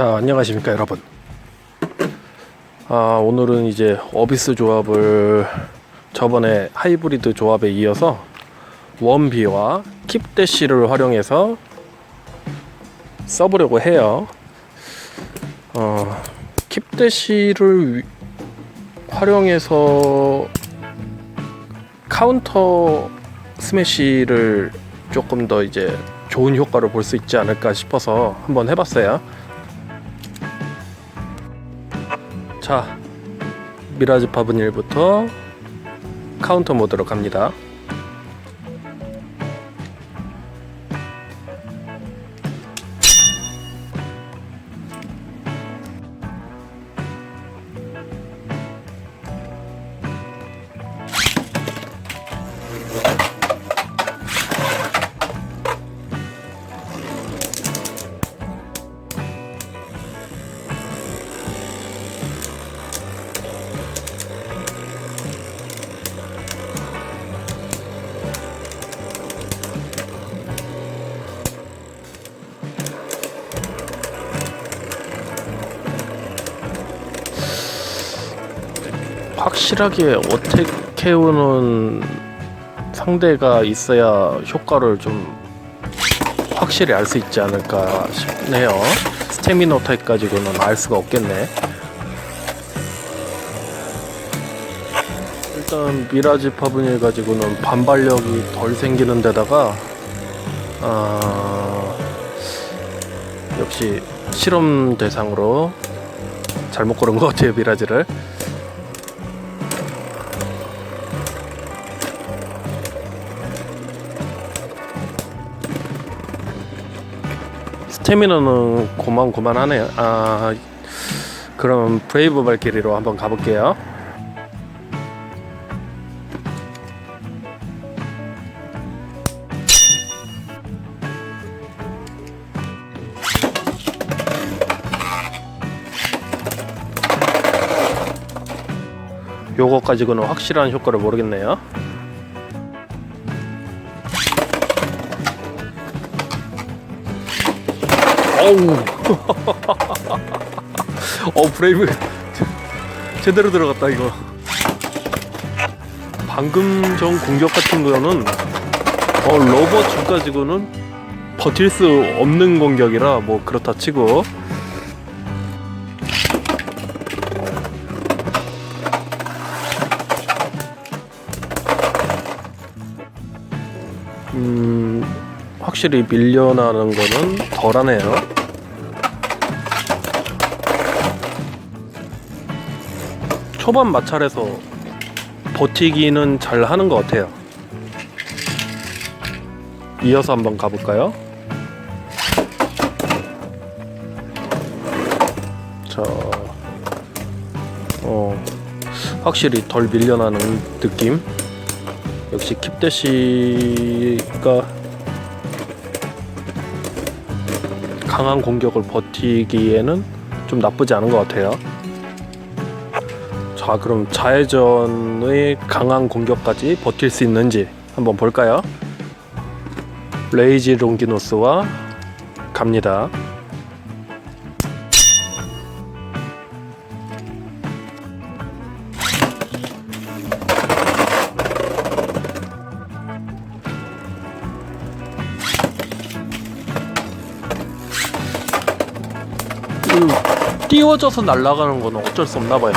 자 안녕하십니까 여러분 아 오늘은 이제 어비스 조합을 저번에 하이브리드 조합에 이어서 원비와 킵대시를 활용해서 써보려고 해요 어 킵대시를 위- 활용해서 카운터 스매시를 조금 더 이제 좋은 효과를 볼 수 있지 않을까 싶어서 한번 해봤어요. 자, 미라즈 파분 1부터 카운터 모드로 갑니다. 확실하게 어택 해오는 상대가 있어야 효과를 좀 확실히 알 수 있지 않을까 싶네요. 스태미너 타입 가지고는 알 수가 없겠네. 일단 미라지 파분일 가지고는 반발력이 덜 생기는 데다가 아 역시 실험 대상으로 잘못 고른 것 같아요 미라지를. 스태미너는 고만 고만하네요. 아, 그럼 브레이브 발키리로 한번 가볼게요. 요거 가지고는 확실한 효과를 모르겠네요. 어우. 어 브레이브 제대로 들어갔다 이거. 방금 전 공격 같은 거는 어 로버 줄 가지고는 버틸 수 없는 공격이라 뭐 그렇다 치고 음 확실히 밀려나는 거는 덜하네요. 초반 마찰에서 버티기는 잘 하는 것 같아요. 이어서 한번 가볼까요? 자, 어, 확실히 덜 밀려나는 느낌. 역시 킵대시가 강한 공격을 버티기에는 좀 나쁘지 않은 것 같아요. 자, 그럼 좌회전의 강한 공격까지 버틸 수 있는지 한번 볼까요? 레이지 롱기노스와 갑니다. 음, 띄워져서 날아가는 거는 어쩔 수 없나 봐요.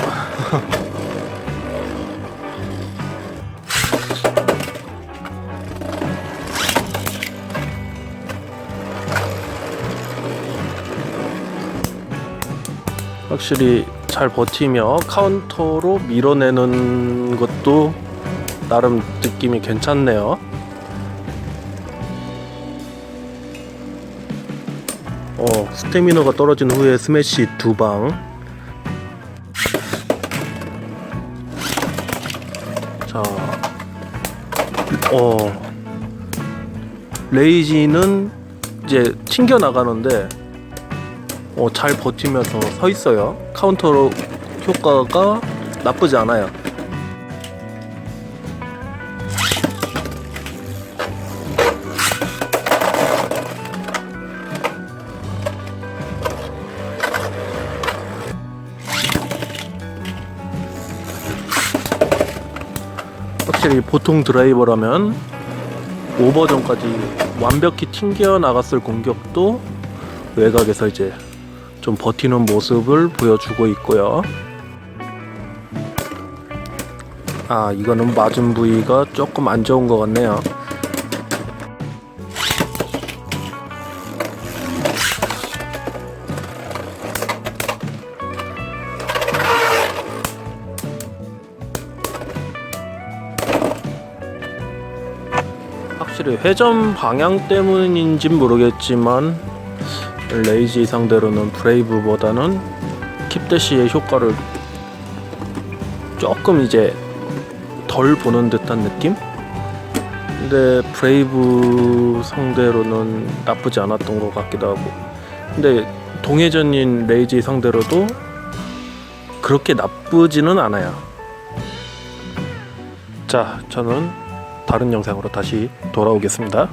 확실히 잘 버티며 카운터로 밀어내는 것도 나름 느낌이 괜찮네요. 어, 스태미너가 떨어진 후에 스매시 두 방. 자, 어, 레이지는 이제 튕겨 나가는데 어, 잘 버티면서 서 있어요. 카운터 효과가 나쁘지 않아요. 확실히 보통 드라이버라면 오버전까지 완벽히 튕겨 나갔을 공격도 외곽에서 이제 좀 버티는 모습을 보여주고 있고요. 아 이거는 맞은 부위가 조금 안 좋은 것 같네요. 확실히 회전 방향 때문인진 모르겠지만 레이지 상대로는 브레이브보다는 킵대시의 효과를 조금 이제 덜 보는 듯한 느낌? 근데 브레이브 상대로는 나쁘지 않았던 것 같기도 하고. 근데 동해전인 레이지 상대로도 그렇게 나쁘지는 않아요. 자 저는 다른 영상으로 다시 돌아오겠습니다